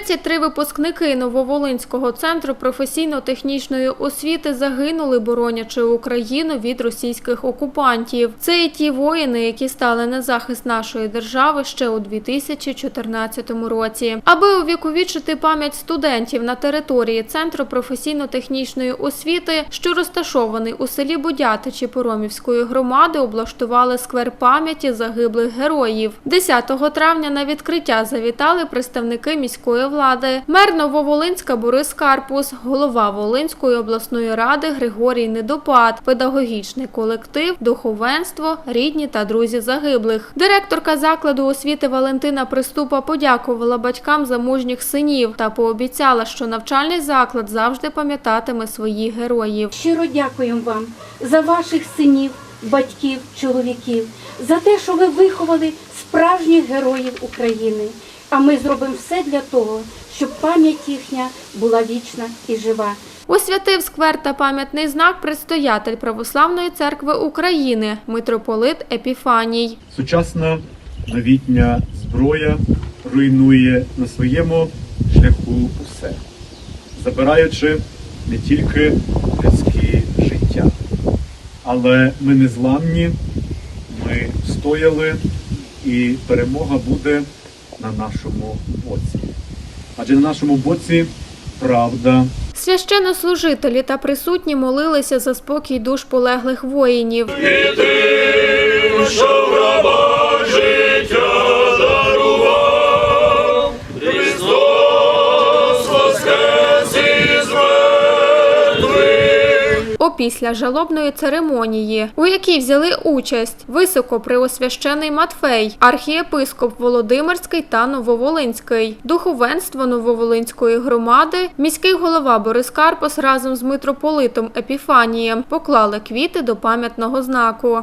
33 випускники Нововолинського центру професійно-технічної освіти загинули, боронячи Україну від російських окупантів. Це і ті воїни, які стали на захист нашої держави ще у 2014 році. Аби увіковічити пам'ять студентів на території центру професійно-технічної освіти, що розташований у селі Будятичі Поромівської громади, облаштували сквер пам'яті загиблих героїв. 10 травня на відкриття завітали представники міської влади. Мер Нововолинська Борис Карпус, голова Волинської обласної ради Григорій Недопад, педагогічний колектив, духовенство, рідні та друзі загиблих. Директорка закладу освіти Валентина Приступа подякувала батькам за мужніх синів та пообіцяла, що навчальний заклад завжди пам'ятатиме своїх героїв. Щиро дякуємо вам за ваших синів, батьків, чоловіків, за те, що ви виховали справжніх героїв України. А ми зробимо все для того, щоб пам'ять їхня була вічна і жива. Освятив сквер та пам'ятний знак предстоятель Православної церкви України, митрополит Епіфаній. Сучасна новітня зброя руйнує на своєму шляху усе, забираючи не тільки людські життя. Але ми не зламні, ми стояли, і перемога буде на нашому боці. Адже на нашому боці правда. Священнослужителі та присутні молилися за спокій душ полеглих воїнів. що в рабах життя Опісля жалобної церемонії, у якій взяли участь високопреосвящений Матфей, архієпископ Володимирський та Нововолинський, духовенство Нововолинської громади, міський голова Борис Карпос разом з митрополитом Епіфанієм поклали квіти до пам'ятного знаку.